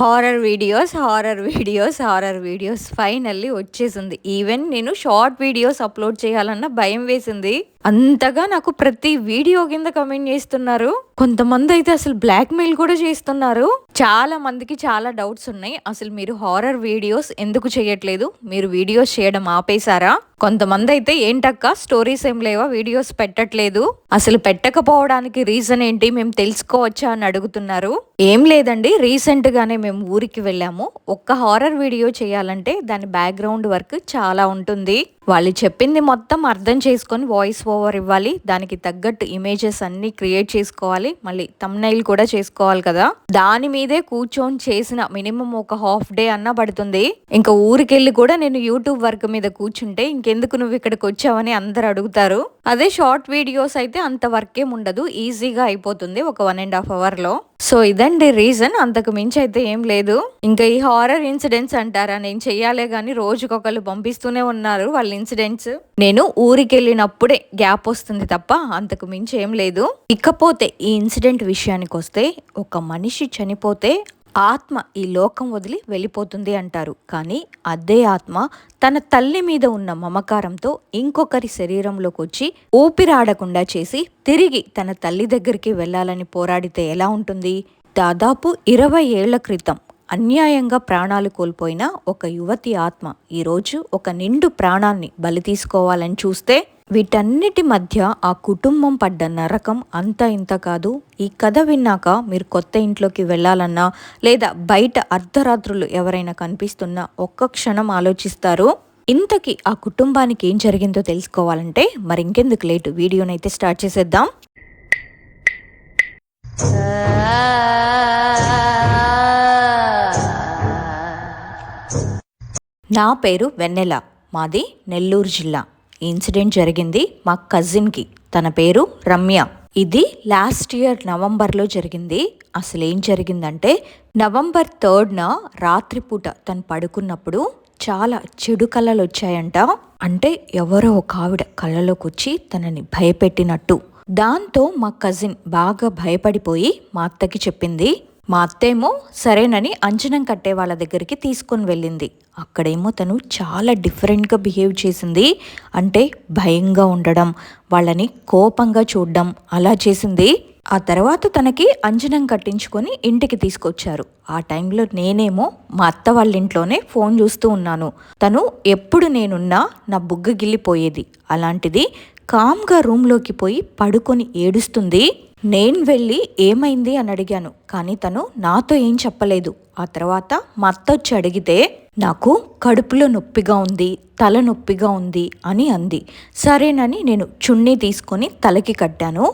Horror videos horror videos horror videos. Finally వచ్చేసింది. Even నేను short videos upload చేయాలన్న భయం వేసింది. అంతగా నాకు ప్రతి వీడియో కింద కమెంట్ చేస్తున్నారు. కొంతమంది అయితే అసలు బ్లాక్ మెయిల్ కూడా చేస్తున్నారు. చాలా మందికి చాలా డౌట్స్ ఉన్నాయి. అసలు మీరు హారర్ వీడియోస్ ఎందుకు చేయట్లేదు? మీరు వీడియోస్ చేయడం ఆపేశారా? కొంతమంది అయితే ఏంటక్క స్టోరీస్ ఏం లేవా? వీడియోస్ పెట్టట్లేదు. అసలు పెట్టకపోవడానికి రీజన్ ఏంటి? మేము తెలుసుకోవచ్చా అని అడుగుతున్నారు. ఏం లేదండి. రీసెంట్ గానే మేము ఊరికి వెళ్ళాము. ఒక్క హారర్ వీడియో చేయాలంటే దాని బ్యాక్గ్రౌండ్ వర్క్ చాలా ఉంటుంది. వాళ్ళు చెప్పింది మొత్తం అర్థం చేసుకొని వాయిస్ ఓవర్ ఇవ్వాలి. దానికి తగ్గట్టు ఇమేజెస్ అన్ని క్రియేట్ చేసుకోవాలి. మళ్ళీ తమ్నైల్ కూడా చేసుకోవాలి కదా. దాని మీదే కూర్చొని చేసిన మినిమం ఒక హాఫ్ డే అన్న పడుతుంది. ఇంకా ఊరికెళ్ళి కూడా నేను యూట్యూబ్ వర్క్ మీద కూర్చుంటే ఇంకెందుకు నువ్వు ఇక్కడికి వచ్చావని అందరు అడుగుతారు. అదే షార్ట్ వీడియోస్ అయితే అంత వర్క్ ఏం ఉండదు. ఈజీగా అయిపోతుంది ఒక వన్ అండ్ హాఫ్ అవర్లో. సో ఇదండి రీజన్. అంతకు మించి అయితే ఏం లేదు. ఇంకా ఈ హారర్ ఇన్సిడెంట్స్ అంటారా? నేను చెయ్యాలే గానీ రోజుకొకళ్ళు పంపిస్తూనే ఉన్నారు వాళ్ళ ఇన్సిడెంట్స్. నేను ఊరికి వెళ్ళినప్పుడే గ్యాప్ వస్తుంది తప్ప అంతకు మించి ఏం లేదు. ఇకపోతే ఈ ఇన్సిడెంట్ విషయానికి వస్తే ఒక మనిషి చనిపోతే ఆత్మ ఈ లోకం వదిలి వెళ్ళిపోతుంది అంటారు. కానీ అదే ఆత్మ తన తల్లి మీద ఉన్న మమకారంతో ఇంకొకరి శరీరంలోకి వచ్చి ఊపిరాడకుండా చేసి తిరిగి తన తల్లి దగ్గరికి వెళ్ళాలని పోరాడితే ఎలా ఉంటుంది? దాదాపు ఇరవై ఏళ్ళ క్రితం అన్యాయంగా ప్రాణాలు కోల్పోయిన ఒక యువతి ఆత్మ ఈరోజు ఒక నిండు ప్రాణాన్ని బలి తీసుకోవాలని చూస్తే వీటన్నిటి మధ్య ఆ కుటుంబం పడ్డ నరకం అంత ఇంత కాదు. ఈ కథ విన్నాక మీరు కొత్త ఇంట్లోకి వెళ్ళాలన్నా లేదా బయట అర్ధరాత్రులు ఎవరైనా కనిపిస్తున్నా ఒక్క క్షణం ఆలోచిస్తారు. ఇంతకీ ఆ కుటుంబానికి ఏం జరిగిందో తెలుసుకోవాలంటే మరి ఇంకెందుకు లేటు వీడియోనైతే స్టార్ట్ చేసేద్దాం. నా పేరు వెన్నెల మాది నెల్లూరు జిల్లా. ఇన్సిడెంట్ జరిగింది మా కజిన్కి తన పేరు రమ్య. ఇది లాస్ట్ ఇయర్ నవంబర్లో జరిగింది. అసలు ఏం జరిగిందంటే నవంబర్ థర్డ్న రాత్రిపూట తను పడుకున్నప్పుడు చాలా చెడు కళలు వచ్చాయంట. అంటే ఎవరో ఒక ఆవిడ కళ్ళలోకి వచ్చి తనని భయపెట్టినట్టు. దాంతో మా కజిన్ బాగా భయపడిపోయి మా అత్తకి చెప్పింది మా అత్తేమో సరేనని అంచనం కట్టే వాళ్ళ దగ్గరికి తీసుకొని వెళ్ళింది. అక్కడేమో తను చాలా డిఫరెంట్గా బిహేవ్ చేసింది. అంటే భయంగా ఉండడం వాళ్ళని కోపంగా చూడడం అలా చేసింది. ఆ తర్వాత తనకి అంజనం కట్టించుకొని ఇంటికి తీసుకొచ్చారు. ఆ టైంలో నేనేమో మా అత్త వాళ్ళ ఇంట్లోనే ఫోన్ చూస్తూ ఉన్నాను. తను ఎప్పుడు నేనున్నా నా బుగ్గ గిల్లిపోయేది. అలాంటిది కామ్గా రూమ్లోకి పోయి పడుకొని ఏడుస్తుంది. నేను వెళ్ళి ఏమైంది అని అడిగాను కానీ తను నాతో ఏం చెప్పలేదు. ఆ తర్వాత మా అత్త వచ్చి అడిగితే నాకు కడుపులో నొప్పిగా ఉంది తల నొప్పిగా ఉంది అని అంది. సరేనని నేను చున్నీ తీసుకొని తలకి కట్టాను.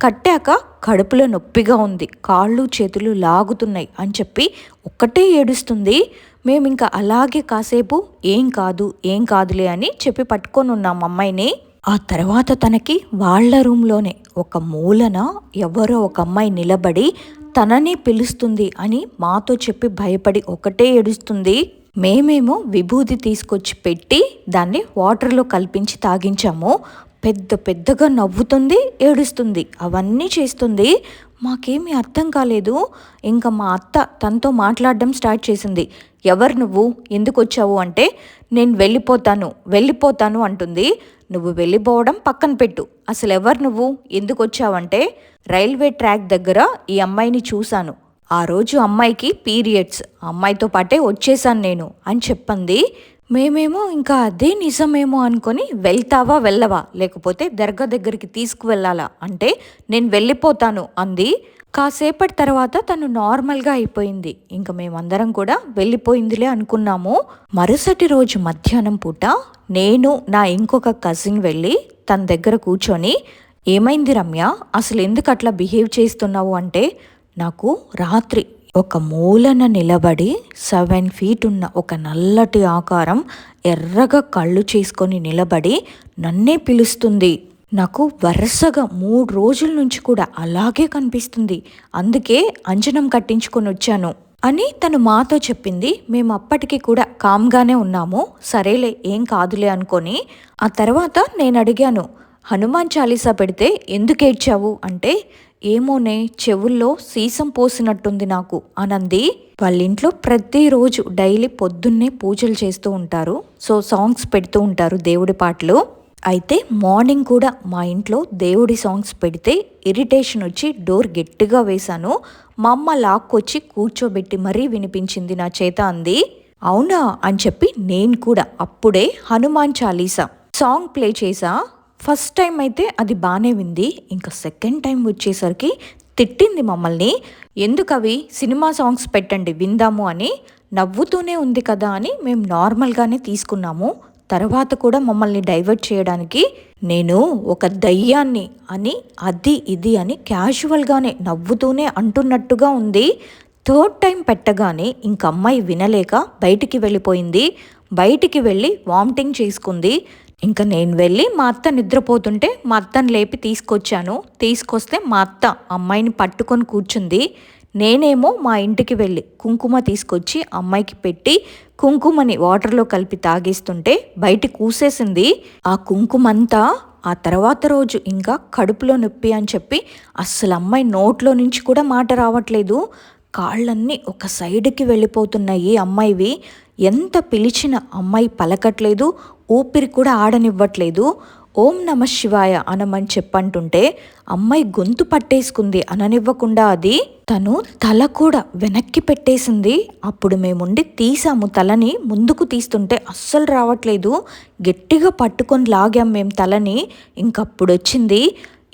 కట్టాక కడుపులో నొప్పిగా ఉంది కాళ్ళు చేతులు లాగుతున్నాయి అని చెప్పి ఒక్కటే ఏడుస్తుంది. మేము ఇంకా అలాగే కాసేపు ఏం కాదు ఏం కాదులే అని చెప్పి పట్టుకొని ఉన్నాం అమ్మాయిని. ఆ తర్వాత తనకి వాళ్ళ రూమ్లోనే ఒక మూలన ఎవరో ఒక అమ్మాయి నిలబడి తననే పిలుస్తుంది అని మాతో చెప్పి భయపడి ఒకటే ఏడుస్తుంది. మేమేమో విభూతి తీసుకొచ్చి పెట్టి దాన్ని వాటర్లో కల్పించి తాగించాము. పెద్ద పెద్దగా నవ్వుతుంది ఏడుస్తుంది. అవన్నీ చేస్తుంది. మాకేమీ అర్థం కాలేదు. ఇంకా మా అత్త తనతో మాట్లాడడం స్టార్ట్ చేసింది. ఎవరు నువ్వు? ఎందుకు వచ్చావు అంటే నేను వెళ్ళిపోతాను వెళ్ళిపోతాను అంటుంది. నువ్వు వెళ్ళిపోవడం పక్కన పెట్టు. అసలు ఎవరు నువ్వు? ఎందుకు వచ్చావంటే రైల్వే ట్రాక్ దగ్గర ఈ అమ్మాయిని చూశాను. ఆ రోజు అమ్మాయికి పీరియడ్స్. అమ్మాయితో పాటే వచ్చేసాను నేను అని చెప్పింది. మేమేమో ఇంకా అదే నిజమేమో అనుకొని వెళ్తావా వెళ్ళవా? లేకపోతే దర్గా దగ్గరికి తీసుకువెళ్ళాలా? అంటే నేను వెళ్ళిపోతాను అంది. కాసేపటి తర్వాత తను నార్మల్గా అయిపోయింది. ఇంకా మేమందరం కూడా వెళ్ళిపోయిందిలే అనుకున్నాము. మరుసటి రోజు మధ్యాహ్నం పూట నేను నా ఇంకొక కజిన్ వెళ్ళి తన దగ్గర కూర్చొని ఏమైంది రమ్య? అసలు ఎందుకు అట్లా బిహేవ్ చేస్తున్నావు అంటే నాకు రాత్రి ఒక మూలన నిలబడి సెవెన్ ఫీట్ ఉన్న ఒక నల్లటి ఆకారం ఎర్రగా కళ్ళు చేసుకొని నిలబడి నన్నే పిలుస్తుంది. నాకు వరుసగా మూడు రోజుల నుంచి కూడా అలాగే కనిపిస్తుంది. అందుకే అంజనం కట్టించుకొని వచ్చాను. అని తను మాతో చెప్పింది. మేము అప్పటికి కూడా కామ్గానే ఉన్నాము. సరేలే ఏం కాదులే అనుకొని ఆ తర్వాత నేను అడిగాను హనుమాన్ చాలీసా పెడితే ఎందుకు ఏడ్చావు? అంటే ఏమోనే చెవుల్లో సీసం పోసినట్టుంది నాకు అనంది. వాళ్ళ ఇంట్లో ప్రతిరోజు డైలీ పొద్దున్నే పూజలు చేస్తూ ఉంటారు. సో సాంగ్స్ పెడుతూ ఉంటారు దేవుడి పాటలు. అయితే మార్నింగ్ కూడా మా ఇంట్లో దేవుడి సాంగ్స్ పెడితే ఇరిటేషన్ వచ్చి డోర్ గట్టిగా వేశాను. మా అమ్మ లాక్కొచ్చి కూర్చోబెట్టి మరీ వినిపించింది నా చేత అంది. అవునా? అని చెప్పి నేను కూడా అప్పుడే హనుమాన్ చాలీసా సాంగ్ ప్లే చేసా. ఫస్ట్ టైం అయితే అది బాగానే వింది. ఇంకా సెకండ్ టైం వచ్చేసరికి తిట్టింది మమ్మల్ని. ఎందుకు అవి? సినిమా సాంగ్స్ పెట్టండి విందాము అని నవ్వుతూనే ఉంది కదా అని మేము నార్మల్గానే తీసుకున్నాము. తర్వాత కూడా మమ్మల్ని డైవర్ట్ చేయడానికి నేను ఒక దయ్యాన్ని అని అది ఇది అని క్యాజువల్గానే నవ్వుతూనే అంటున్నట్టుగా ఉంది. థర్డ్ టైం పెట్టగానే ఇంక అమ్మాయి వినలేక బయటికి వెళ్ళిపోయింది. బయటికి వెళ్ళి వామిటింగ్ చేసుకుంది. ఇంకా నేను వెళ్ళి మా అత్త నిద్రపోతుంటే మా అత్తని లేపి తీసుకొచ్చాను. తీసుకొస్తే మా అత్త అమ్మాయిని పట్టుకొని కూర్చుంది. నేనేమో మా ఇంటికి వెళ్ళి కుంకుమ తీసుకొచ్చి అమ్మాయికి పెట్టి కుంకుమని వాటర్లో కలిపి తాగేస్తుంటే బయట కూసేసింది. ఆ కుంకుమంతా ఆ తర్వాత రోజు ఇంకా కడుపులో నొప్పి అని చెప్పి అస్సలు అమ్మాయి నోట్లో నుంచి కూడా మాట రావట్లేదు. కాళ్ళన్నీ ఒక సైడ్కి వెళ్ళిపోతున్నాయి అమ్మాయివి. ఎంత పిలిచిన అమ్మాయి పలకట్లేదు ఊపిరి కూడా ఆడనివ్వట్లేదు. ఓం నమ శివాయ అనమని చెప్పంటుంటే అమ్మాయి గొంతు పట్టేసుకుంది అననివ్వకుండా అది తను తల కూడా వెనక్కి పెట్టేసింది. అప్పుడు మేముండి తీసాము తలని ముందుకు తీస్తుంటే అస్సలు రావట్లేదు. గట్టిగా పట్టుకొని లాగాం మేము తలని. ఇంకప్పుడు వచ్చింది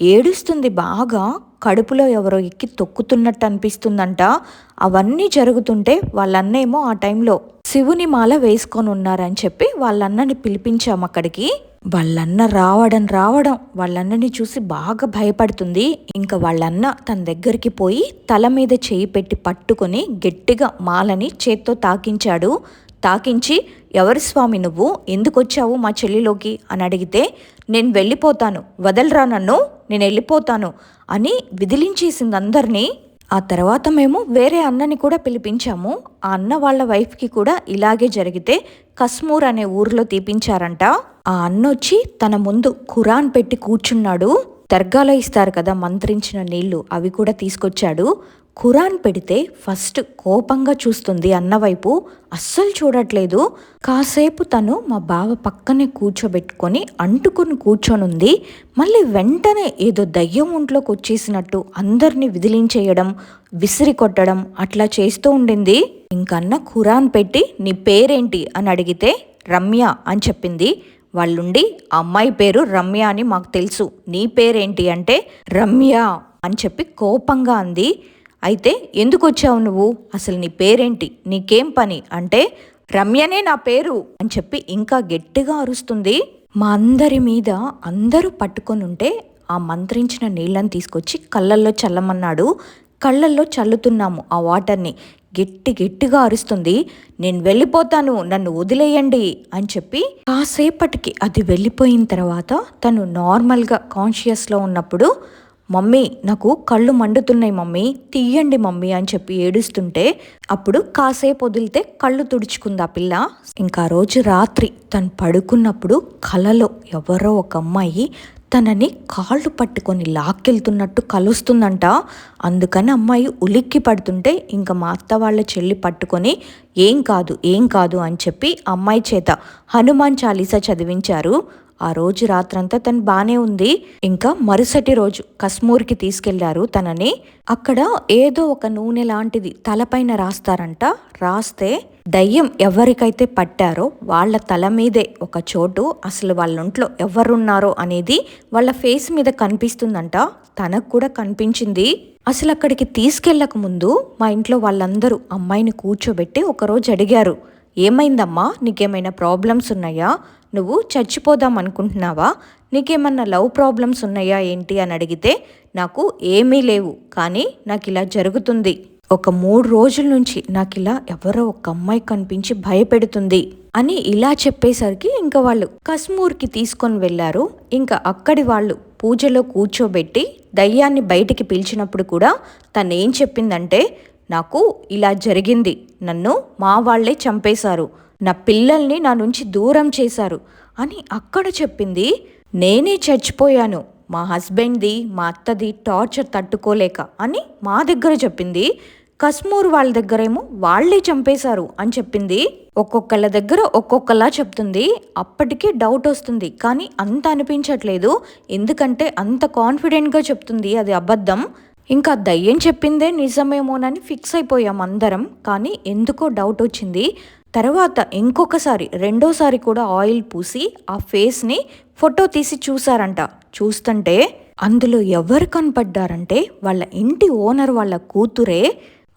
ఏడుస్తుంది బాగా. కడుపులో ఎవరో ఎక్కి తొక్కుతున్నట్టు అనిపిస్తుందంట. అవన్నీ జరుగుతుంటే వాళ్ళన్నేమో ఆ టైంలో శివుని మాల వేసుకొని ఉన్నారని చెప్పి వాళ్ళన్నని పిలిపించాము అక్కడికి. వాళ్ళన్న రావడం రావడం వాళ్ళన్నని చూసి బాగా భయపడుతుంది. ఇంకా వాళ్ళన్న తన దగ్గరికి పోయి తల మీద చేయి పెట్టి పట్టుకొని గట్టిగా మాలని చేత్తో తాకించాడు. తాకించి ఎవరి స్వామి నువ్వు? ఎందుకు వచ్చావు మా చెల్లిలోకి? అని అడిగితే నేను వెళ్ళిపోతాను. వదలరా నన్ను? నేను వెళ్ళిపోతాను. అని విదిలించేసింది అందరినీ. ఆ తర్వాత మేము వేరే అన్నని కూడా పిలిపించాము. ఆ అన్న వాళ్ళ వైఫ్కి కూడా ఇలాగే జరిగితే కస్మూర్ అనే ఊర్లో తీపించారంట. ఆ అన్న వచ్చి తన ముందు ఖురాన్ పెట్టి కూర్చున్నాడు. దర్గాలో ఇస్తారు కదా మంత్రించిన నీళ్ళు అవి కూడా తీసుకొచ్చాడు. ఖురాన్ పెడితే ఫస్ట్ కోపంగా చూస్తుంది అన్నవైపు అస్సలు చూడట్లేదు. కాసేపు తను మా బావ పక్కనే కూర్చోబెట్టుకొని అంటుకొని కూర్చొనుంది. మళ్ళీ వెంటనే ఏదో దయ్యం ఒంట్లోకి వచ్చేసినట్టు అందరినీ విదిలించేయడం విసిరి కొట్టడం అట్లా చేస్తూ ఉండింది. ఇంకన్న ఖురాన్ పెట్టి నీ పేరేంటి? అని అడిగితే రమ్య అని చెప్పింది. వాళ్ళుండి అమ్మాయి పేరు రమ్య అని మాకు తెలుసు. నీ పేరేంటి అంటే రమ్య అని చెప్పి కోపంగా అంది. అయితే ఎందుకు వచ్చావు నువ్వు? అసలు నీ పేరేంటి? నీకేం పని? అంటే రమ్యనే నా పేరు అని చెప్పి ఇంకా గట్టిగా అరుస్తుంది. మా అందరి మీద అందరూ పట్టుకొని ఉంటే ఆ మంత్రించిన నీళ్ళని తీసుకొచ్చి కళ్ళల్లో చల్లమన్నాడు. కళ్ళల్లో చల్లుతున్నాము ఆ వాటర్ని. గట్టి గట్టిగా అరుస్తుంది. నేను వెళ్ళిపోతాను నన్ను వదిలేయండి అని చెప్పి కాసేపటికి అది వెళ్ళిపోయిన తర్వాత తను నార్మల్గా కాన్షియస్లో ఉన్నప్పుడు మమ్మీ నాకు కళ్ళు మండుతున్నాయి మమ్మీ తీయండి మమ్మీ అని చెప్పి ఏడుస్తుంటే అప్పుడు కాసేపు వదిలితే కళ్ళు తుడుచుకుంది ఆ పిల్ల. ఇంకా రోజు రాత్రి తను పడుకున్నప్పుడు కలలో ఎవరో ఒక అమ్మాయి తనని కాళ్ళు పట్టుకొని లాక్కెళ్తున్నట్టు కలుస్తుందంట. అందుకని అమ్మాయి ఉలిక్కి పడుతుంటే ఇంకా మా అత్త వాళ్ళ చెల్లి పట్టుకొని ఏం కాదు ఏం కాదు అని చెప్పి అమ్మాయి చేత హనుమాన్ చాలీసా చదివించారు. ఆ రోజు రాత్రంతా తను బాగానే ఉంది. ఇంకా మరుసటి రోజు కశ్మూర్కి తీసుకెళ్ళారు తనని. అక్కడ ఏదో ఒక నూనె లాంటిది తలపైన రాస్తారంట. రాస్తే దయ్యం ఎవరికైతే పట్టారో వాళ్ళ తల మీదే ఒక చోటు అసలు వాళ్ళ ఒంట్లో ఎవరున్నారో అనేది వాళ్ళ ఫేస్ మీద కనిపిస్తుందంట. తనకు కూడా కనిపించింది. అసలు అక్కడికి తీసుకెళ్ళక ముందు మా ఇంట్లో వాళ్ళందరూ అమ్మాయిని కూర్చోబెట్టి ఒకరోజు అడిగారు. ఏమైందమ్మా? నీకేమైనా ప్రాబ్లమ్స్ ఉన్నాయా? నువ్వు చచ్చిపోదాం అనుకుంటున్నావా? నీకేమన్నా లవ్ ప్రాబ్లమ్స్ ఉన్నాయా ఏంటి అని అడిగితే నాకు ఏమీ లేవు కానీ నాకు ఇలా జరుగుతుంది. ఒక మూడు రోజుల నుంచి నాకు ఇలా ఎవరో ఒక అమ్మాయి కనిపించి భయపెడుతుంది అని ఇలా చెప్పేసరికి ఇంకా వాళ్ళు కశ్మూర్కి తీసుకొని వెళ్ళారు. ఇంకా అక్కడి వాళ్ళు పూజలో కూర్చోబెట్టి దయ్యాన్ని బయటికి పిలిచినప్పుడు కూడా తను ఏం చెప్పిందంటే నాకు ఇలా జరిగింది. నన్ను మా వాళ్ళే చంపేశారు. నా పిల్లల్ని నా నుంచి దూరం చేశారు. అని అక్కడ చెప్పింది. నేనే చచ్చిపోయాను. మా హస్బెండ్ది మా అత్తది టార్చర్ తట్టుకోలేక అని మా దగ్గర చెప్పింది. కస్మూర్ వాళ్ళ దగ్గరేమో వాళ్ళే చంపేశారు అని చెప్పింది. ఒక్కొక్కళ్ళ దగ్గర ఒక్కొక్కలా చెప్తుంది. అప్పటికే డౌట్ వస్తుంది. కానీ అంత అనిపించట్లేదు. ఎందుకంటే అంత కాన్ఫిడెంట్గా చెప్తుంది అది అబద్ధం. ఇంకా దయ్యం చెప్పిందే నిజమేమోనని ఫిక్స్ అయిపోయాం అందరం. కానీ ఎందుకో డౌట్ వచ్చింది. తర్వాత ఇంకొకసారి రెండోసారి కూడా ఆయిల్ పూసి ఆ ఫేస్ని ఫోటో తీసి చూసారంట చూస్తుంటే అందులో ఎవరు కనపడ్డారంటే వాళ్ళ ఇంటి ఓనర్ వాళ్ళ కూతురే.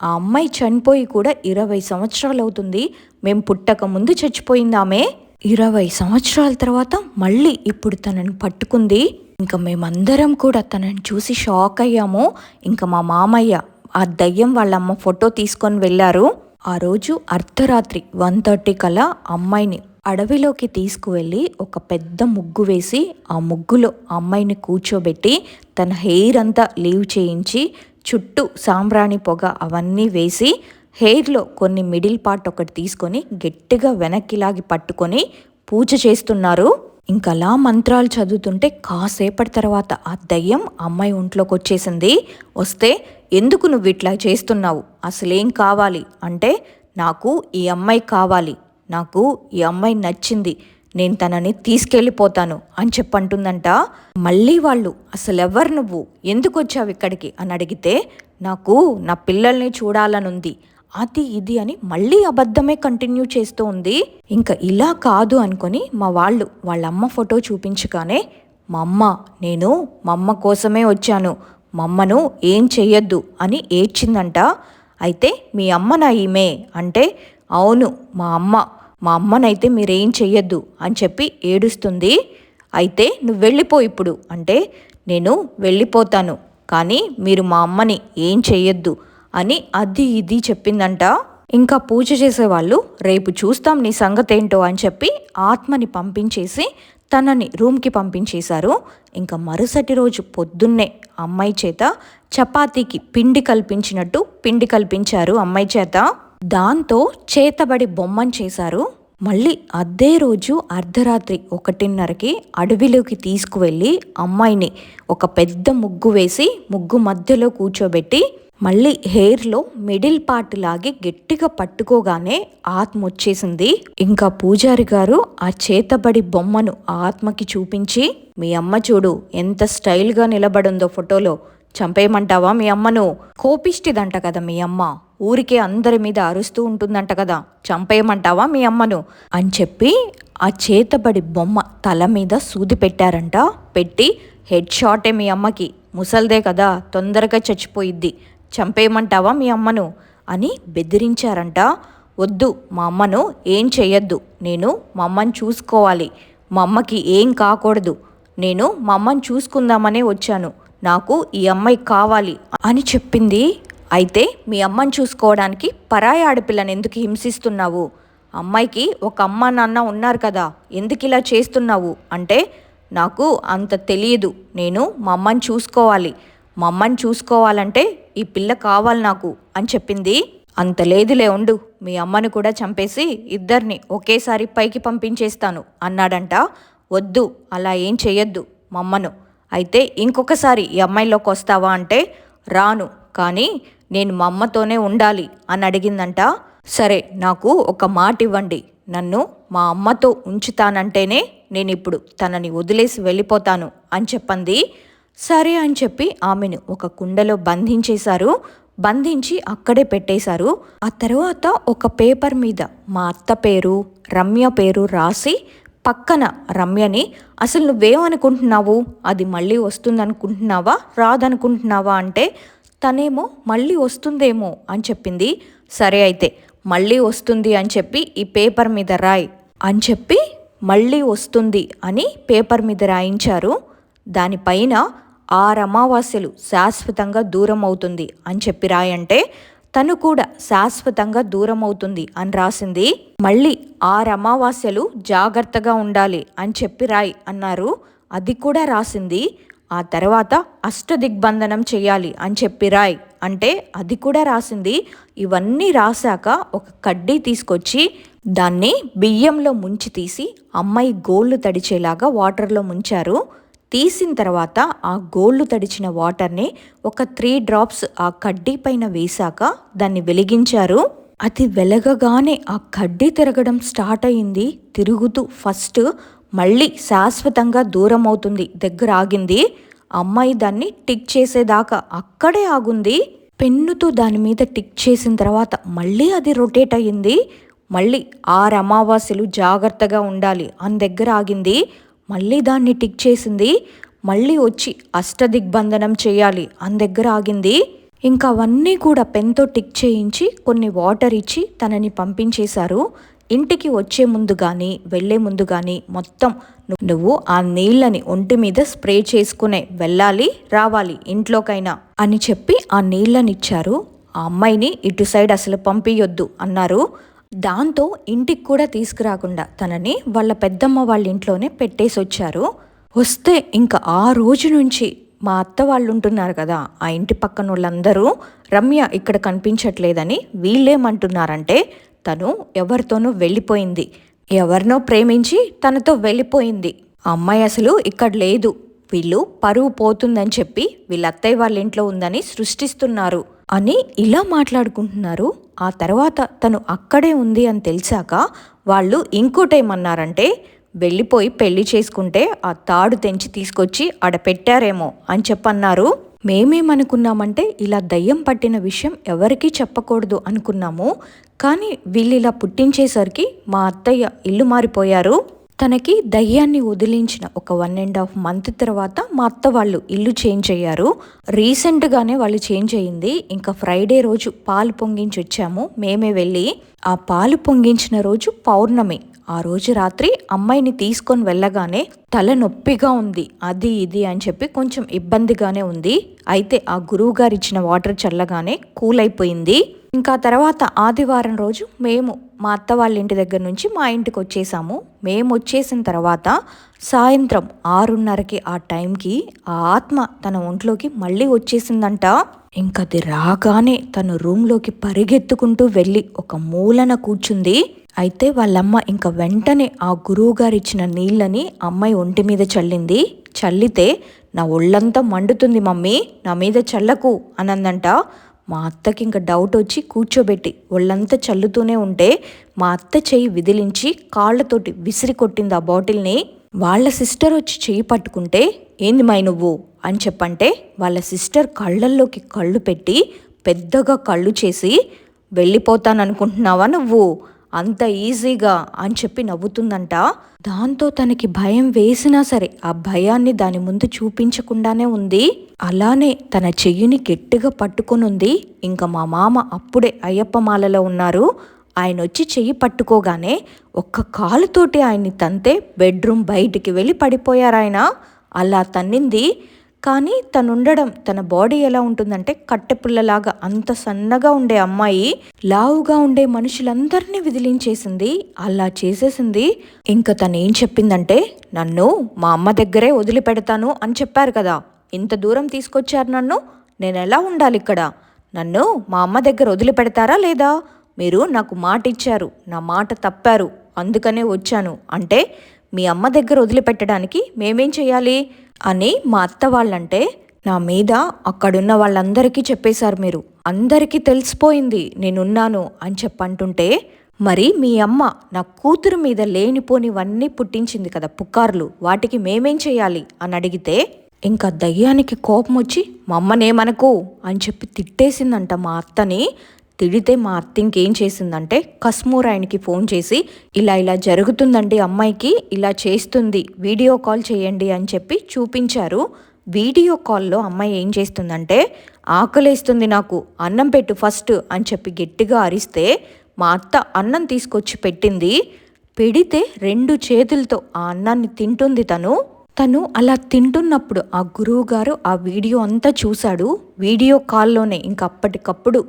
ఆ అమ్మాయి చనిపోయి కూడా ఇరవై సంవత్సరాలు అవుతుంది మేం పుట్టక ముందు చచ్చిపోయిందామే ఇరవై సంవత్సరాల తర్వాత మళ్ళీ ఇప్పుడు తనని పట్టుకుంది. ఇంకా మేమందరం కూడా తనని చూసి షాక్ అయ్యాము. ఇంకా మా మామయ్య ఆ దయ్యం వాళ్ళమ్మ ఫోటో తీసుకొని వెళ్ళారు. ఆ రోజు అర్ధరాత్రి వన్ థర్టీ కల్లా అమ్మాయిని అడవిలోకి తీసుకువెళ్ళి ఒక పెద్ద ముగ్గు వేసి ఆ ముగ్గులో అమ్మాయిని కూర్చోబెట్టి తన హెయిర్ అంతా లీవ్ చేయించి చుట్టూ సాంబ్రాణి పొగ అవన్నీ వేసి హెయిర్లో కొన్ని మిడిల్ పార్ట్ ఒకటి తీసుకొని గట్టిగా వెనక్కి లాగి పట్టుకొని పూజ చేస్తున్నారు. ఇంకలా మంత్రాలు చదువుతుంటే కాసేపటి తర్వాత ఆ దయ్యం అమ్మాయి ఒంట్లోకి వచ్చేసింది. వస్తే ఎందుకు నువ్వు ఇట్లా చేస్తున్నావు? అసలేం కావాలి? అంటే నాకు ఈ అమ్మాయి కావాలి. నాకు ఈ అమ్మాయి నచ్చింది. నేను తనని తీసుకెళ్ళిపోతాను అని చెప్పంటుందంట. మళ్ళీ వాళ్ళు అసలు ఎవరు నువ్వు? ఎందుకు వచ్చావు ఇక్కడికి? అని అడిగితే నాకు నా పిల్లల్ని చూడాలనుంది. అది ఇది అని మళ్ళీ అబద్ధమే కంటిన్యూ చేస్తూ ఉంది. ఇంకా ఇలా కాదు అనుకొని మా వాళ్ళు వాళ్ళ అమ్మ ఫోటో చూపించగానే మా అమ్మ నేను మా అమ్మ కోసమే వచ్చాను. మా అమ్మను ఏం చెయ్యొద్దు అని ఏడ్చిందంట. అయితే మీ అమ్మ నా ఈమె అంటే అవును మా అమ్మ. మా అమ్మనైతే మీరేం చెయ్యొద్దు అని చెప్పి ఏడుస్తుంది. అయితే నువ్వు వెళ్ళిపో ఇప్పుడు. అంటే నేను వెళ్ళిపోతాను. కానీ మీరు మా అమ్మని ఏం చెయ్యొద్దు అని అది ఇది చెప్పిందంట. ఇంకా పూజ చేసేవాళ్ళు రేపు చూస్తాం నీ సంగతేంటో అని చెప్పి ఆత్మని పంపించేసి తనని రూమ్కి పంపించేశారు. ఇంకా మరుసటి రోజు పొద్దున్నే అమ్మాయి చేత చపాతీకి పిండి కల్పించినట్టు పిండి కల్పించారు అమ్మాయి చేత. దాంతో చేతబడి బొమ్మను చేశారు. మళ్ళీ అదే రోజు అర్ధరాత్రి ఒకటిన్నరకి అడవిలోకి తీసుకువెళ్ళి అమ్మాయిని ఒక పెద్ద ముగ్గు వేసి ముగ్గు మధ్యలో కూర్చోబెట్టి మళ్ళీ హెయిర్లో మిడిల్ పార్ట్ లాగి గట్టిగా పట్టుకోగానే ఆత్మ వచ్చేసింది. ఇంకా పూజారి గారు ఆ చేతబడి బొమ్మను ఆ ఆత్మకి చూపించి మీ అమ్మ చూడు ఎంత స్టైల్గా నిలబడుందో ఫోటోలో చంపేయమంటావా మీ అమ్మను? కోపిష్టిదంట కదా మీ అమ్మ. ఊరికే అందరి మీద అరుస్తూ ఉంటుందంట కదా చంపేయమంటావా మీ అమ్మను? అని చెప్పి ఆ చేతబడి బొమ్మ తల మీద సూది పెట్టారంట. పెట్టి హెడ్ షాటే మీ అమ్మకి ముసల్దే కదా తొందరగా చచ్చిపోయిద్ది చంపేయమంటావా మీ అమ్మను? అని బెదిరించారంట. వద్దు మా అమ్మను ఏం చెయ్యొద్దు నేను మా అమ్మని చూసుకోవాలి మా అమ్మకి ఏం కాకూడదు నేను మా అమ్మని చూసుకుందామనే వచ్చాను నాకు ఈ అమ్మాయి కావాలి అని చెప్పింది అయితే మీ అమ్మని చూసుకోవడానికి పరాయి ఆడపిల్లని ఎందుకు హింసిస్తున్నావు? అమ్మాయికి ఒక అమ్మ నాన్న ఉన్నారు కదా ఎందుకు ఇలా చేస్తున్నావు? అంటే నాకు అంత తెలియదు. నేను మా అమ్మని చూసుకోవాలి. మా అమ్మని చూసుకోవాలంటే ఈ పిల్ల కావాలి నాకు అని చెప్పింది. అంత లేదులే ఉండు మీ అమ్మను కూడా చంపేసి ఇద్దరిని ఒకేసారి పైకి పంపించేస్తాను అన్నాడంట. వద్దు అలా ఏం చేయొద్దు మా అమ్మను. అయితే ఇంకొకసారి ఈ అమ్మాయిలోకి వస్తావా అంటే రాను. కానీ నేను మా అమ్మతోనే ఉండాలి అని అడిగిందంట. సరే నాకు ఒక మాట ఇవ్వండి నన్ను మా అమ్మతో ఉంచుతానంటేనే నేను ఇప్పుడు తనని వదిలేసి వెళ్ళిపోతాను అని చెప్పింది. సరే అని చెప్పి ఆమెను ఒక కుండలో బంధించేశారు. బంధించి అక్కడే పెట్టేశారు. ఆ తర్వాత ఒక పేపర్ మీద మా అత్త పేరు రమ్య పేరు రాసి పక్కన రమ్యని అసలు నువ్వేమనుకుంటున్నావు? అది మళ్ళీ వస్తుందనుకుంటున్నావా? రాదనుకుంటున్నావా? అంటే తనేమో మళ్ళీ వస్తుందేమో అని చెప్పింది. సరే అయితే మళ్ళీ వస్తుంది అని చెప్పి ఈ పేపర్ మీద రాయ్. అని చెప్పి మళ్ళీ వస్తుంది అని పేపర్ మీద రాయించారు. దానిపైన ఆరు అమావాస్యలు శాశ్వతంగా దూరం అవుతుంది అని చెప్పి రాయంటే తను కూడా శాశ్వతంగా దూరం అవుతుంది అని రాసింది. మళ్ళీ ఆరు అమావాస్యలు జాగ్రత్తగా ఉండాలి అని చెప్పి రాయ్ అన్నారు. అది కూడా రాసింది. ఆ తర్వాత అష్టదిగ్బంధనం చేయాలి అని చెప్పి రాయ్. అంటే అది కూడా రాసింది. ఇవన్నీ రాశాక ఒక కడ్డీ తీసుకొచ్చి దాన్ని బియ్యంలో ముంచి తీసి అమ్మాయి గోళ్ళు తడిచేలాగా వాటర్లో ముంచారు. తీసిన తర్వాత ఆ గోళ్ళు తడిచిన వాటర్ని ఒక త్రీ డ్రాప్స్ ఆ కడ్డీ పైన వేశాక దాన్ని వెలిగించారు. అది వెలగగానే ఆ కడ్డీ తిరగడం స్టార్ట్ అయింది. తిరుగుతూ ఫస్ట్ మళ్ళీ శాశ్వతంగా దూరం అవుతుంది దగ్గర ఆగింది అమ్మాయి దాన్ని టిక్ చేసేదాకా అక్కడే ఆగుంది. పెన్నుతో దాని మీద టిక్ చేసిన తర్వాత మళ్ళీ అది రొటేట్ అయ్యింది. మళ్ళీ ఆరు అమావాస్యలు జాగ్రత్తగా ఉండాలి అని దగ్గర ఆగింది. మళ్ళీ దాన్ని టిక్ చేసింది. మళ్ళీ వచ్చి అష్టదిగ్బంధనం చేయాలి అని దగ్గర ఆగింది. ఇంకా అవన్నీ కూడా పెన్తో టిక్ చేయించి కొన్ని వాటర్ ఇచ్చి తనని పంపించేశారు. ఇంటికి వచ్చే ముందు కానీ వెళ్ళే ముందు కానీ మొత్తం నువ్వు ఆ నీళ్ళని ఒంటి మీద స్ప్రే చేసుకునే వెళ్ళాలి రావాలి ఇంట్లోకైనా అని చెప్పి ఆ నీళ్ళనిచ్చారు. ఆ అమ్మాయిని ఇటు సైడ్ అసలు పంపించొద్దు అన్నారు. దాంతో ఇంటికి కూడా తీసుకురాకుండా తనని వాళ్ళ పెద్దమ్మ వాళ్ళ ఇంట్లోనే పెట్టేసి వచ్చారు వస్తే ఇంకా ఆ రోజు నుంచి మా అత్త వాళ్ళు ఉంటున్నారు కదా ఆ ఇంటి పక్కన వాళ్ళందరూ రమ్య ఇక్కడ కనిపించట్లేదని వీళ్ళేమంటున్నారంటే తను ఎవరితోనూ వెళ్ళిపోయింది. ఎవరినో ప్రేమించి తనతో వెళ్ళిపోయింది. అమ్మాయి అసలు ఇక్కడ లేదు. వీళ్ళు పరువు పోతుందని చెప్పి వీళ్ళ అత్తయ్య వాళ్ళ ఇంట్లో ఉందని సృష్టిస్తున్నారు అని ఇలా మాట్లాడుకుంటున్నారు. ఆ తర్వాత తను అక్కడే ఉంది అని తెలిసాక వాళ్ళు ఇంకోటేమన్నారంటే వెళ్ళిపోయి పెళ్ళి చేసుకుంటే ఆ తాడు తెంచి తీసుకొచ్చి ఆడ పెట్టారేమో అని చెప్పన్నారు. మేమేమనుకున్నామంటే ఇలా దయ్యం పట్టిన విషయం ఎవరికీ చెప్పకూడదు అనుకున్నాము. కానీ వీళ్ళు ఇలా పుట్టించేసరికి మా అత్తయ్య ఇల్లు మారిపోయారు. తనకి దయ్యాన్ని వదిలించిన ఒక వన్ అండ్ హాఫ్ మంత్ తర్వాత మా అత్త వాళ్ళు ఇల్లు చేంజ్ అయ్యారు. రీసెంట్గానే వాళ్ళు చేంజ్ అయ్యింది ఇంకా ఫ్రైడే రోజు పాలు పొంగించి వచ్చాము మేమే వెళ్ళి ఆ పాలు పొంగించిన రోజు పౌర్ణమి. ఆ రోజు రాత్రి అమ్మాయిని తీసుకొని వెళ్ళగానే తల నొప్పిగా ఉంది. అది ఇది అని చెప్పి కొంచెం ఇబ్బందిగానే ఉంది. అయితే ఆ గురువు గారు ఇచ్చిన వాటర్ చల్లగానే కూల్ అయిపోయింది. ఇంకా తర్వాత ఆదివారం రోజు మేము మా అత్త వాళ్ళ ఇంటి దగ్గర నుంచి మా ఇంటికి వచ్చేసాము. మేము వచ్చేసిన తర్వాత సాయంత్రం ఆరున్నరకి ఆ టైంకి ఆ ఆత్మ తన ఒంట్లోకి మళ్ళీ వచ్చేసిందంట. ఇంకది రాగానే తను రూమ్లోకి పరిగెత్తుకుంటూ వెళ్ళి ఒక మూలన కూర్చుంది. అయితే వాళ్ళమ్మ ఇంకా వెంటనే ఆ గురువు గారిచ్చిన నీళ్ళని అమ్మాయి ఒంటి మీద చల్లింది. చల్లితే నా ఒళ్ళంతా మండుతుంది మమ్మీ నా మీద చల్లకు అనందంట. మా అత్తకి ఇంకా డౌట్ వచ్చి కూర్చోబెట్టి ఒళ్ళంతా చల్లుతూనే ఉంటే మా అత్త చెయ్యి విదిలించి కాళ్ళతోటి విసిరి కొట్టింది ఆ బాటిల్ని. వాళ్ళ సిస్టర్ వచ్చి చెయ్యి పట్టుకుంటే ఏంది మై నువ్వు? అని చెప్పంటే వాళ్ళ సిస్టర్ కళ్ళల్లోకి కళ్ళు పెట్టి పెద్దగా కళ్ళు చేసి వెళ్ళిపోతాననుకుంటున్నావా నువ్వు? అంత ఈజీగా అని చెప్పి నవ్వుతుందంట. దాంతో తనకి భయం వేసినా సరే ఆ భయాన్ని దాని ముందు చూపించకుండానే ఉంది. అలానే తన చెయ్యిని గట్టిగా పట్టుకొని ఉంది. ఇంకా మా మామ అప్పుడే అయ్యప్ప మాలలో ఉన్నారు. ఆయన వచ్చి చెయ్యి పట్టుకోగానే ఒక్క కాలుతోటి ఆయన్ని తంతే బెడ్రూమ్ బయటికి వెళ్ళి పడిపోయారు ఆయన అలా తన్నింది. కానీ తను ఉండడం తన బాడీ ఎలా ఉంటుందంటే కట్టెపుల్లలాగా అంత సన్నగా ఉండే అమ్మాయి లావుగా ఉండే మనుషులందరినీ విదిలించేసింది అలా చేసేసింది. ఇంకా తను ఏం చెప్పిందంటే నన్ను మా అమ్మ దగ్గరే వదిలిపెడతాను అని చెప్పారు కదా. ఇంత దూరం తీసుకొచ్చారు నన్ను? నేను ఎలా ఉండాలి ఇక్కడ నన్ను మా అమ్మ దగ్గర వదిలిపెడతారా లేదా? మీరు నాకు మాట ఇచ్చారు నా మాట తప్పారు అందుకనే వచ్చాను. అంటే మీ అమ్మ దగ్గర వదిలిపెట్టడానికి మేమేం చేయాలి? అని మా అత్త వాళ్ళంటే నా మీద అక్కడున్న వాళ్ళందరికీ చెప్పేశారు మీరు. అందరికీ తెలిసిపోయింది నేనున్నాను అని చెప్పంటుంటే మరి మీ అమ్మ నా కూతురు మీద లేనిపోనివన్నీ పుట్టించింది కదా పుకార్లు వాటికి మేమేం చేయాలి? అని అడిగితే ఇంకా దయ్యానికి కోపం వచ్చి మా అమ్మనేమనకు? అని చెప్పి తిట్టేసిందంట మా అత్తని. తిడితే మా అత్త ఇంకేం చేసిందంటే కస్మూర్ ఆయనకి ఫోన్ చేసి ఇలా ఇలా జరుగుతుందండి అమ్మాయికి ఇలా చేస్తుంది వీడియో కాల్ చేయండి అని చెప్పి చూపించారు. వీడియో కాల్లో అమ్మాయి ఏం చేస్తుందంటే ఆకలేస్తుంది నాకు అన్నం పెట్టు ఫస్ట్ అని చెప్పి గట్టిగా అరిస్తే మా అత్త అన్నం తీసుకొచ్చి పెట్టింది. పెడితే రెండు చేతులతో ఆ అన్నాన్ని తింటుంది తను. తను అలా తింటున్నప్పుడు ఆ గురువు గారు ఆ వీడియో అంతా చూశాడు. వీడియో కాల్లోనే ఇంక అప్పటికప్పుడు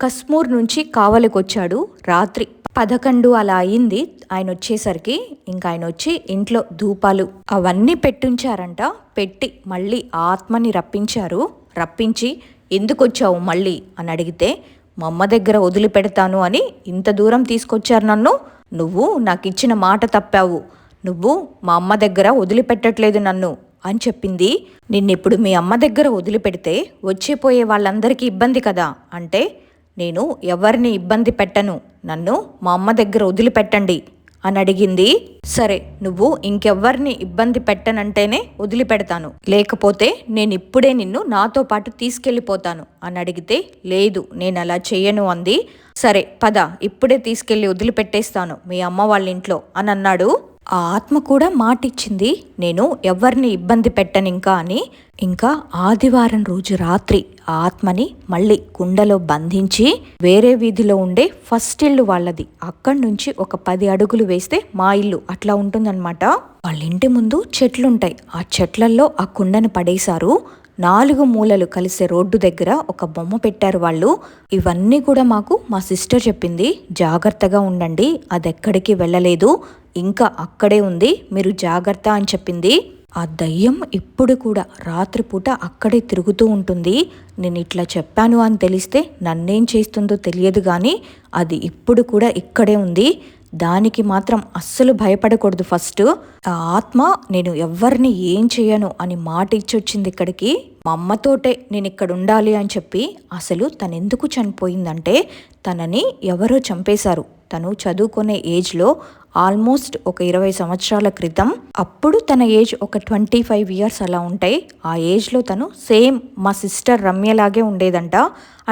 కస్మూర్ నుంచి కావలికి వచ్చాడు రాత్రి. పదకొండు అలా అయింది. ఆయన వచ్చేసరికి ఇంకా ఆయన వచ్చి ఇంట్లో ధూపాలు అవన్నీ పెట్టించారంట. పెట్టి మళ్ళీ ఆత్మని రప్పించారు. రప్పించి ఎందుకు వచ్చావు మళ్ళీ? అని అడిగితే మా అమ్మ దగ్గర వదిలిపెడతాను అని ఇంత దూరం తీసుకొచ్చారు నన్ను. నువ్వు నాకు ఇచ్చిన మాట తప్పావు. నువ్వు మా అమ్మ దగ్గర వదిలిపెట్టట్లేదు నన్ను అని చెప్పింది. నిన్నిప్పుడు మీ అమ్మ దగ్గర వదిలిపెడితే వచ్చిపోయే వాళ్ళందరికీ ఇబ్బంది కదా అంటే నేను ఎవరిని ఇబ్బంది పెట్టను నన్ను మా అమ్మ దగ్గర వదిలిపెట్టండి అని అడిగింది. సరే నువ్వు ఇంకెవ్వరిని ఇబ్బంది పెట్టనంటేనే వదిలిపెడతాను. లేకపోతే నేను ఇప్పుడే నిన్ను నాతో పాటు తీసుకెళ్ళిపోతాను అని అడిగితే లేదు నేను అలా చేయను అంది. సరే పద ఇప్పుడే తీసుకెళ్ళి వదిలిపెట్టేస్తాను మీ అమ్మ వాళ్ళ ఇంట్లో అని అన్నాడు. ఆ ఆత్మ కూడా మాటిచ్చింది నేను ఎవరిని ఇబ్బంది పెట్టను ఇంకా అని. ఇంకా ఆదివారం రోజు రాత్రి ఆ ఆత్మని మళ్ళీ కుండలో బంధించి వేరే వీధిలో ఉండే ఫస్ట్ ఇల్లు వాళ్ళది. అక్కడి నుంచి ఒక పది అడుగులు వేస్తే మా ఇల్లు అట్లా ఉంటుందన్నమాట. వాళ్ళ ఇంటి ముందు చెట్లుంటాయి. ఆ చెట్లల్లో ఆ కుండను పడేశారు. నాలుగు మూలలు కలిసే రోడ్డు దగ్గర ఒక బొమ్మ పెట్టారు వాళ్ళు. ఇవన్నీ కూడా మాకు మా సిస్టర్ చెప్పింది. జాగ్రత్తగా ఉండండి అది ఎక్కడికి వెళ్ళలేదు ఇంకా అక్కడే ఉంది మీరు జాగ్రత్త అని చెప్పింది. ఆ దయ్యం ఇప్పుడు కూడా రాత్రిపూట అక్కడే తిరుగుతూ ఉంటుంది. నేను ఇట్లా చెప్పాను అని తెలిస్తే నన్నేం చేస్తుందో తెలియదు కానీ అది ఇప్పుడు కూడా ఇక్కడే ఉంది. దానికి మాత్రం అస్సలు భయపడకూడదు ఫస్ట్. ఆ ఆత్మ నేను ఎవరిని ఏం చేయను అని మాట ఇచ్చొచ్చింది ఇక్కడికి. మా అమ్మతోటే నేను ఇక్కడ ఉండాలి అని చెప్పి అసలు తను ఎందుకు చనిపోయిందంటే తనని ఎవరో చంపేశారు. తను చదువుకునే ఏజ్లో ఆల్మోస్ట్ ఒక ఇరవై సంవత్సరాల క్రితం అప్పుడు తన ఏజ్ ఒక ట్వంటీ ఫైవ్ ఇయర్స్ అలా ఉంటాయి ఆ ఏజ్లో తను సేమ్ మా సిస్టర్ రమ్యలాగే ఉండేదంట.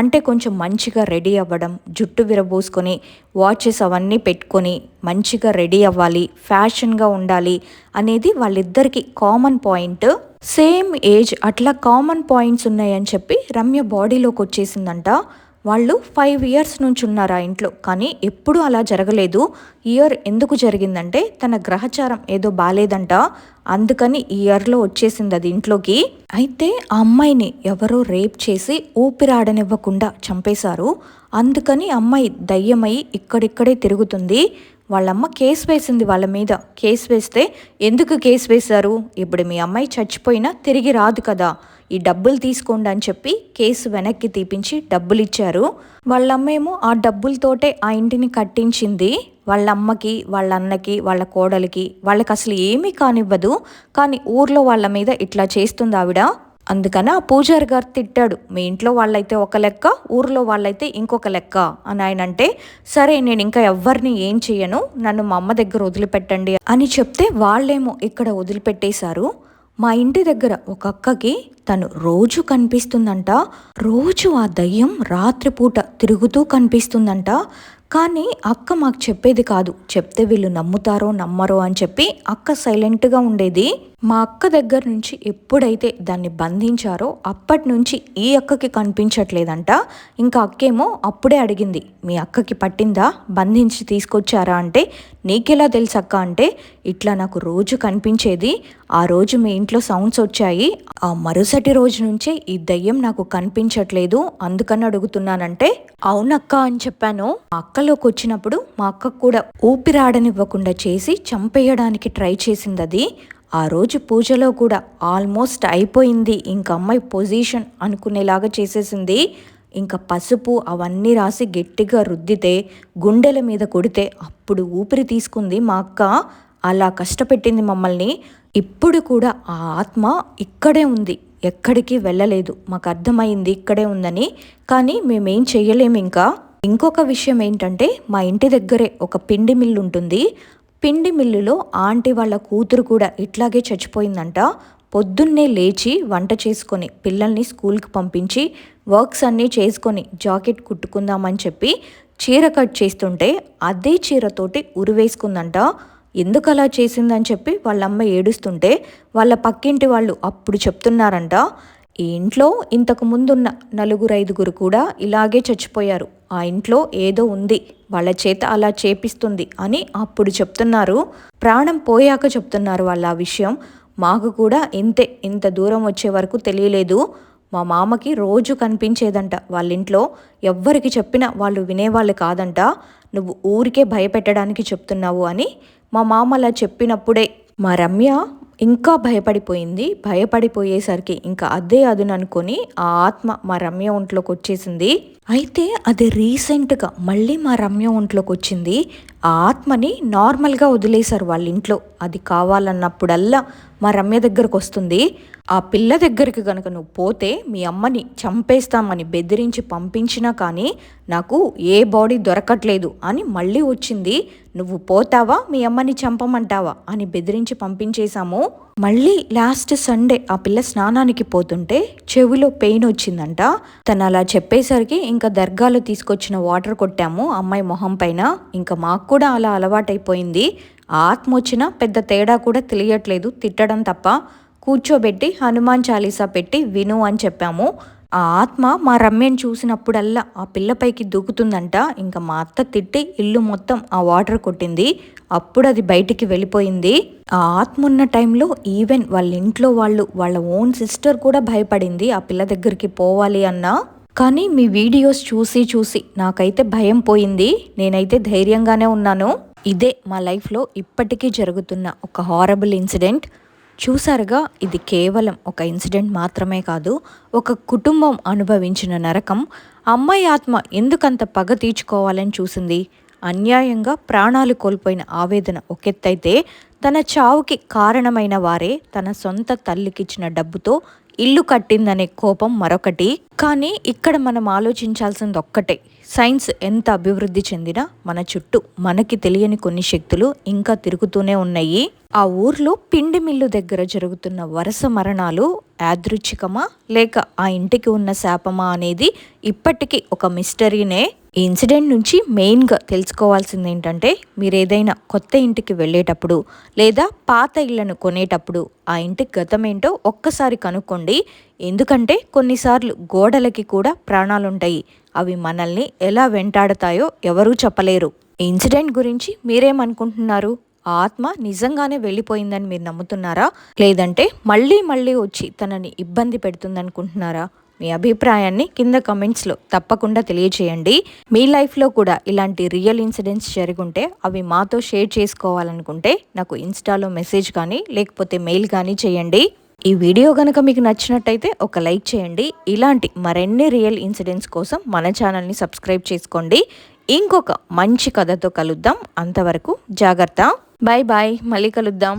అంటే కొంచెం మంచిగా రెడీ అవ్వడం జుట్టు విరబోసుకొని వాచెస్ అవన్నీ పెట్టుకొని మంచిగా రెడీ అవ్వాలి ఫ్యాషన్గా ఉండాలి అనేది వాళ్ళిద్దరికి కామన్ పాయింట్. సేమ్ ఏజ్ అట్లా కామన్ పాయింట్స్ ఉన్నాయని చెప్పి రమ్య బాడీలోకి వచ్చేసిందంట. వాళ్ళు ఫైవ్ ఇయర్స్ నుంచి ఉన్నారు ఆ ఇంట్లో? కానీ ఎప్పుడూ అలా జరగలేదు. ఇయర్ ఎందుకు జరిగిందంటే తన గ్రహచారం ఏదో బాగాలేదంట అందుకని ఈ ఇయర్లో వచ్చేసింది అది ఇంట్లోకి. అయితే ఆ అమ్మాయిని ఎవరో రేప్ చేసి ఊపిరాడనివ్వకుండా చంపేశారు. అందుకని అమ్మాయి దయ్యమై ఇక్కడిక్కడే తిరుగుతుంది. వాళ్ళమ్మ కేసు వేసింది వాళ్ళ మీద. కేసు వేస్తే ఎందుకు కేసు వేశారు? ఇప్పుడు మీ అమ్మాయి చచ్చిపోయినా తిరిగి రాదు కదా. ఈ డబ్బులు తీసుకోండి అని చెప్పి కేసు వెనక్కి తీపించి డబ్బులు ఇచ్చారు. వాళ్ళమ్మేమో ఆ డబ్బులతోటే ఆ ఇంటిని కట్టించింది. వాళ్ళ అమ్మకి వాళ్ళ అన్నకి వాళ్ళ కోడలికి. వాళ్ళకి అసలు ఏమీ కానివ్వదు. కానీ ఊర్లో వాళ్ళ మీద ఇట్లా చేస్తుంది ఆవిడ. అందుకని ఆ పూజారి గారు తిట్టాడు. మీ ఇంట్లో వాళ్ళైతే ఒక లెక్క ఊర్లో వాళ్ళైతే ఇంకొక లెక్క అని ఆయన అంటే సరే నేను ఇంకా ఎవ్వరిని ఏం చేయను నన్ను మా అమ్మ దగ్గర వదిలిపెట్టండి అని చెప్తే వాళ్ళేమో ఇక్కడ వదిలిపెట్టేశారు. మా ఇంటి దగ్గర ఒక అక్కకి తను రోజు కనిపిస్తుందంట. రోజు ఆ దయ్యం రాత్రిపూట తిరుగుతూ కనిపిస్తుందంట. కానీ అక్క మాకు చెప్పేది కాదు. చెప్తే వీళ్ళు నమ్ముతారో నమ్మరో అని చెప్పి అక్క సైలెంట్గా ఉండేది. మా అక్క దగ్గర నుంచి ఎప్పుడైతే దాన్ని బంధించారో అప్పటి నుంచి ఈ అక్కకి కనిపించట్లేదంట. ఇంకా అక్కేమో అప్పుడే అడిగింది మీ అక్కకి పట్టిందా? బంధించి తీసుకొచ్చారా? అంటే నీకెలా తెలుసు అక్క? అంటే ఇట్లా నాకు రోజు కనిపించేది ఆ రోజు మీ ఇంట్లో సౌండ్స్ వచ్చాయి. ఆ మరుసటి రోజు నుంచే ఈ దయ్యం నాకు కనిపించట్లేదు. అందుకని అడుగుతున్నానంటే అవునక్క అని చెప్పాను. మా అక్కలోకి వచ్చినప్పుడు మా అక్కకు కూడా ఊపిరాడనివ్వకుండా చేసి చంపేయడానికి ట్రై చేసింది అది ఆ రోజు పూజలో కూడా ఆల్మోస్ట్ అయిపోయింది. ఇంక అమ్మాయి పొజిషన్ అనుకునేలాగా చేసేసింది. ఇంకా పసుపు అవన్నీ రాసి గట్టిగా రుద్దితే గుండెల మీద కొడితే అప్పుడు ఊపిరి తీసుకుంది మా అక్క. అలా కష్టపెట్టింది మమ్మల్ని. ఇప్పుడు కూడా ఆ ఆత్మ ఇక్కడే ఉంది. ఎక్కడికి వెళ్ళలేదు. మాకు అర్థమైంది ఇక్కడే ఉందని. కానీ మేమేం చెయ్యలేము ఇంకా. ఇంకొక విషయం ఏంటంటే మా ఇంటి దగ్గరే ఒక పిండి మిల్లు ఉంటుంది. పిండి మిల్లులో ఆంటీ వాళ్ళ కూతురు కూడా ఇట్లాగే చచ్చిపోయిందంట. పొద్దున్నే లేచి వంట చేసుకొని పిల్లల్ని స్కూల్కి పంపించి వర్క్స్ అన్నీ చేసుకొని జాకెట్ కుట్టుకుందామని చెప్పి చీర కట్ చేస్తుంటే అదే చీరతోటి ఉరివేసుకుందంట. ఎందుకు అలా చేసిందని చెప్పి వాళ్ళమ్మ ఏడుస్తుంటే వాళ్ళ పక్కింటి వాళ్ళు అప్పుడు చెప్తున్నారంట ఈ ఇంట్లో ఇంతకు ముందున్న నలుగురు ఐదుగురు కూడా ఇలాగే చచ్చిపోయారు. ఆ ఇంట్లో ఏదో ఉంది వాళ్ళ చేత అలా చేపిస్తుంది అని అప్పుడు చెప్తున్నారు. ప్రాణం పోయాక చెప్తున్నారు వాళ్ళ ఆ విషయం. మాకు కూడా ఇంతే ఇంత దూరం వచ్చే వరకు తెలియలేదు. మా మామకి రోజు కనిపించేదంట. వాళ్ళ ఇంట్లో ఎవ్వరికి చెప్పినా వాళ్ళు వినేవాళ్ళు కాదంట. నువ్వు ఊరికే భయపెట్టడానికి చెప్తున్నావు అని మా మామ అలా చెప్పినప్పుడే మా రమ్య ఇంకా భయపడిపోయింది. భయపడిపోయేసరికి ఇంకా అదే అదుననుకొని ఆ ఆత్మ మా రమ్య ఒంట్లోకి వచ్చేసింది అయితే అది రీసెంట్గా మళ్ళీ మా రమ్య ఒంట్లోకి వచ్చింది ఆ ఆత్మని నార్మల్గా వదిలేశారు వాళ్ళ ఇంట్లో అది కావాలన్నప్పుడల్లా మా రమ్య దగ్గరకు వస్తుంది. ఆ పిల్ల దగ్గరికి కనుక నువ్వు పోతే మీ అమ్మని చంపేస్తామని బెదిరించి పంపించినా కానీ నాకు ఏ బాడీ దొరకట్లేదు అని మళ్ళీ వచ్చింది. నువ్వు పోతావా? మీ అమ్మని చంపమంటావా? అని బెదిరించి పంపించేశాము. మళ్ళీ లాస్ట్ సండే ఆ పిల్ల స్నానానికి పోతుంటే చెవిలో పెయిన్ వచ్చిందంట. తను అలా చెప్పేసరికి ఇంకా దర్గాలో తీసుకొచ్చిన వాటర్ కొట్టాము. అమ్మాయి మొహం పైన. ఇంకా మాకు కూడా అలా అలవాటైపోయింది. ఆత్మ వచ్చినా పెద్ద తేడా కూడా తెలియట్లేదు. తిట్టడం తప్ప కూర్చోబెట్టి హనుమాన్ చాలీసా పెట్టి విను అని చెప్పాము. ఆ ఆత్మ మా రమ్యను చూసినప్పుడల్లా ఆ పిల్లపైకి దూకుతుందంట. ఇంకా మా అత్త తిట్టి ఇల్లు మొత్తం ఆ వాటర్ కొట్టింది. అప్పుడు అది బయటికి వెళ్ళిపోయింది. ఆ ఆత్మ ఉన్న టైంలో ఈవెన్ వాళ్ళ ఇంట్లో వాళ్ళు వాళ్ళ ఓన్ సిస్టర్ కూడా భయపడింది. ఆ పిల్ల దగ్గరికి పోవాలి అన్నా. కానీ మీ వీడియోస్ చూసి చూసి నాకైతే భయం పోయింది. నేనైతే ధైర్యంగానే ఉన్నాను. ఇదే మా లైఫ్లో ఇప్పటికీ జరుగుతున్న ఒక హారబుల్ ఇన్సిడెంట్ చూసారుగా ఇది కేవలం ఒక ఇన్సిడెంట్ మాత్రమే కాదు ఒక కుటుంబం అనుభవించిన నరకం. అమ్మాయి ఆత్మ ఎందుకంత పగ తీర్చుకోవాలని చూసింది? అన్యాయంగా ప్రాణాలు కోల్పోయిన ఆవేదన ఒకెత్తైతే తన చావుకి కారణమైన వారే తన సొంత తల్లికిచ్చిన డబ్బుతో ఇల్లు కట్టిందనే కోపం మరొకటి. కానీ ఇక్కడ మనం ఆలోచించాల్సింది ఒక్కటే సైన్స్ ఎంత అభివృద్ధి చెందినా మన చుట్టూ మనకి తెలియని కొన్ని శక్తులు ఇంకా తిరుగుతూనే ఉన్నాయి. ఆ ఊర్లో పిండి మిల్లు దగ్గర జరుగుతున్న వరుస మరణాలు యాదృచ్ఛికమా? లేక ఆ ఇంటికి ఉన్న శాపమా అనేది ఇప్పటికీ ఒక మిస్టరీనే? ఈ ఇన్సిడెంట్ నుంచి మెయిన్గా తెలుసుకోవాల్సింది ఏంటంటే మీరు ఏదైనా కొత్త ఇంటికి వెళ్ళేటప్పుడు లేదా పాత ఇళ్ళను కొనేటప్పుడు ఆ ఇంటికి గతం ఏంటో ఒక్కసారి కనుక్కోండి. ఎందుకంటే కొన్నిసార్లు గోడలకి కూడా ప్రాణాలుంటాయి. అవి మనల్ని ఎలా వెంటాడతాయో ఎవరూ చెప్పలేరు. ఈ ఇన్సిడెంట్ గురించి మీరేమనుకుంటున్నారు? ఆత్మ నిజంగానే వెళ్ళిపోయిందని మీరు నమ్ముతున్నారా? లేదంటే మళ్ళీ మళ్ళీ వచ్చి తనని ఇబ్బంది పెడుతుందనుకుంటున్నారా? మీ అభిప్రాయాన్ని కింద కమెంట్స్లో తప్పకుండా తెలియచేయండి. మీ లైఫ్లో కూడా ఇలాంటి రియల్ ఇన్సిడెంట్స్ జరుగుంటే అవి మాతో షేర్ చేసుకోవాలనుకుంటే నాకు ఇన్స్టాలో మెసేజ్ కానీ లేకపోతే మెయిల్ కానీ చేయండి. ఈ వీడియో కనుక మీకు నచ్చినట్టయితే ఒక లైక్ చేయండి. ఇలాంటి మరెన్ని రియల్ ఇన్సిడెంట్స్ కోసం మన ఛానల్ని సబ్స్క్రైబ్ చేసుకోండి. ఇంకొక మంచి కథతో కలుద్దాం. అంతవరకు జాగ్రత్త. బాయ్ బాయ్ మళ్ళీ కలుద్దాం.